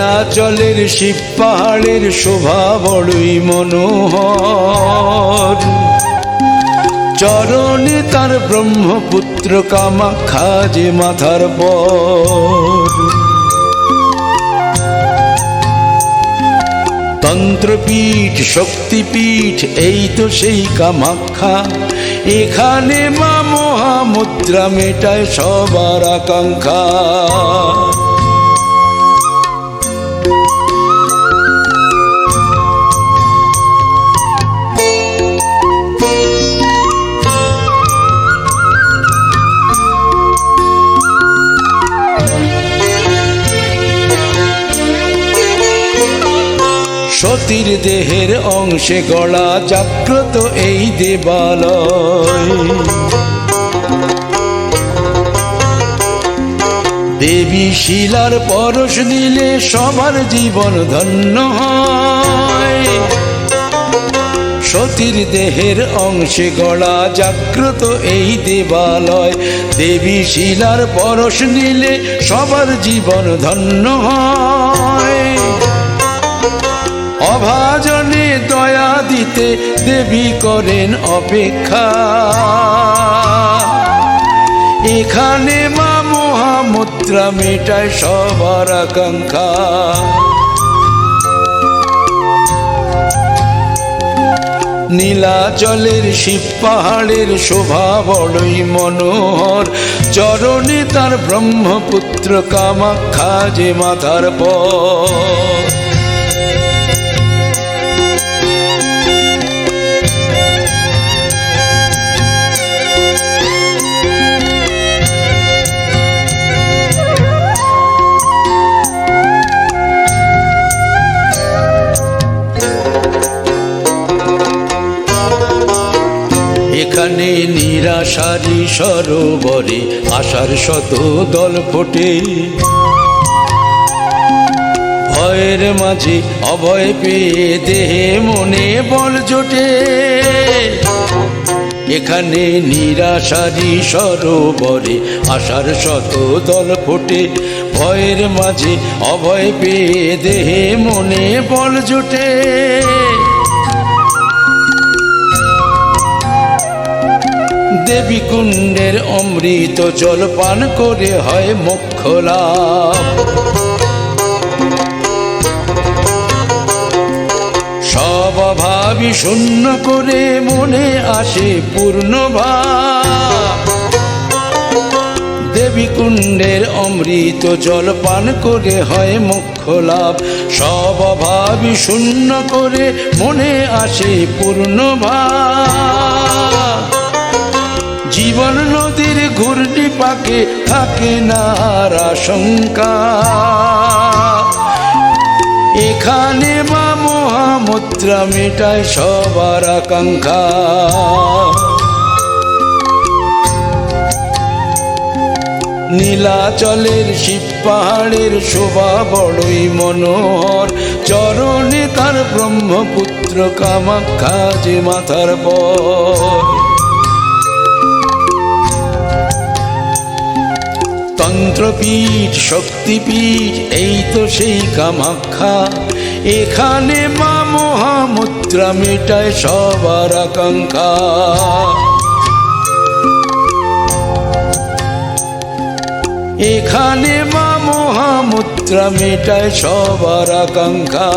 নীলাচলের শিব পাহাড়ের শোভা বড়ই মনোহর। চরণে তার ব্রহ্মপুত্র কামাখ্যা যে মাথার পর। তন্ত্রপীঠ, শক্তিপীঠ, এই তো সেই কামাখ্যা। এখানে মা মহামুদ্রা মেটায় সবার আকাঙ্ক্ষা। সতীর দেহের অংশে গড়া জাগ্রত এই দেবালয়। দেবী শিলার পরশ দিলে সবার জীবন ধন্য সতীর দেহের অংশে গড়া জাগ্রত এই দেবালয়। দেবী শিলার পরশ নিলে সবার জীবন ধন্য হয়। অভাজনে দয়া দিতে দেবী করেন অপেক্ষা। এখানে মা মহামুদ্রা মেটায় সবার আকাঙ্ক্ষা। নীলাচলের শিব পাহাড়ের শোভা বড়ই মনোহর। চরণে তার ব্রহ্মপুত্র কামাখ্যা যে মাথার পর। নিরাশারি সরোবরে, আশার শত দল ফোটে। ভয়ের মাঝে অভয় পেয়ে দেহে মনে বল জোটে। এখানে নিরাশারি সরোবরে, আশার শত দল ফোটে। ভয়ের মাঝে অভয় পেয়ে দেহে মনে বল জোটে। দেবী কুণ্ডের অমৃত জল পান করে হয় মোক্ষ লাভ। সব শূন্য করে মনে আসে পূর্ণ দেবী কুণ্ডের অমৃত জল পান করে হয় মোক্ষ লাভ। সব ভাবি শূন্য করে মনে আসে পূর্ণ ভাব। জীবন নদীর ঘূর্ণি পাকে থাকে না আশঙ্কা। এখানে মা মহামুদ্রা মেটায় সবার আকাঙ্ক্ষা। নীলাচলের শিব পাহাড়ের শোভা বড়ই মনোহর। চরণে তার ব্রহ্মপুত্র কামাখ্যা যে মাথার পর। তন্ত্রপীঠ শক্তিপীঠ, এই তো সেই কামাখ্যা। এখানে মা মহামুদ্রা মেটায় সবার আকাঙ্ক্ষা। এখানে মা মহামুদ্রা মেটায় সবার আকাঙ্ক্ষা।